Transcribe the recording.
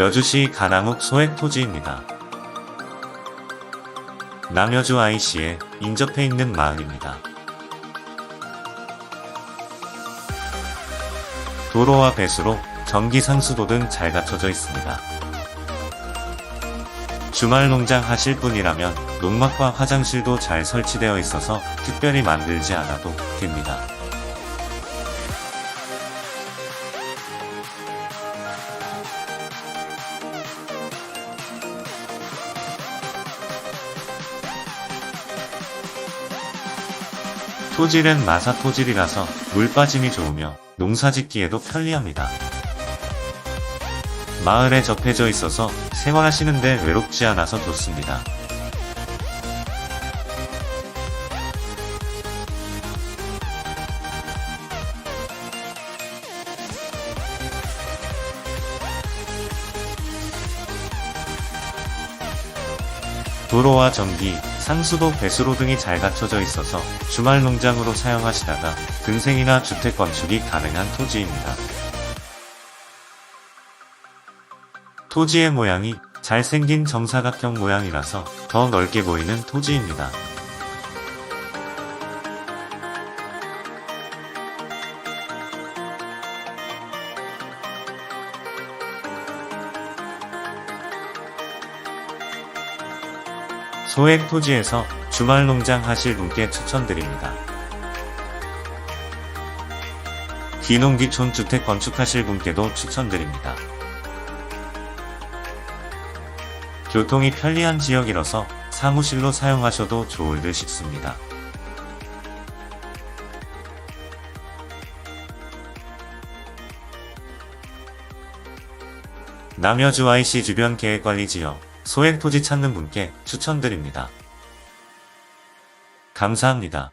여주시 가남욱 소액 토지입니다. 남여주 IC에 인접해 있는 마을입니다. 도로와 배수로, 전기 상수도 등 잘 갖춰져 있습니다. 주말 농장 하실 분이라면 농막과 화장실도 잘 설치되어 있어서 특별히 만들지 않아도 됩니다. 토질은 마사 토질이라서 물 빠짐이 좋으며 농사 짓기에도 편리합니다. 마을에 접해져 있어서 생활하시는데 외롭지 않아서 좋습니다. 도로와 전기, 상수도 배수로 등이 잘 갖춰져 있어서 주말 농장으로 사용하시다가 근생이나 주택 건축이 가능한 토지입니다. 토지의 모양이 잘생긴 정사각형 모양이라서 더 넓게 보이는 토지입니다. 소액 토지에서 주말 농장 하실 분께 추천드립니다. 귀농귀촌 주택 건축하실 분께도 추천드립니다. 교통이 편리한 지역이라서 사무실로 사용하셔도 좋을 듯 싶습니다. 남여주 IC 주변 계획관리 지역, 소액 토지 찾는 분께 추천드립니다. 감사합니다.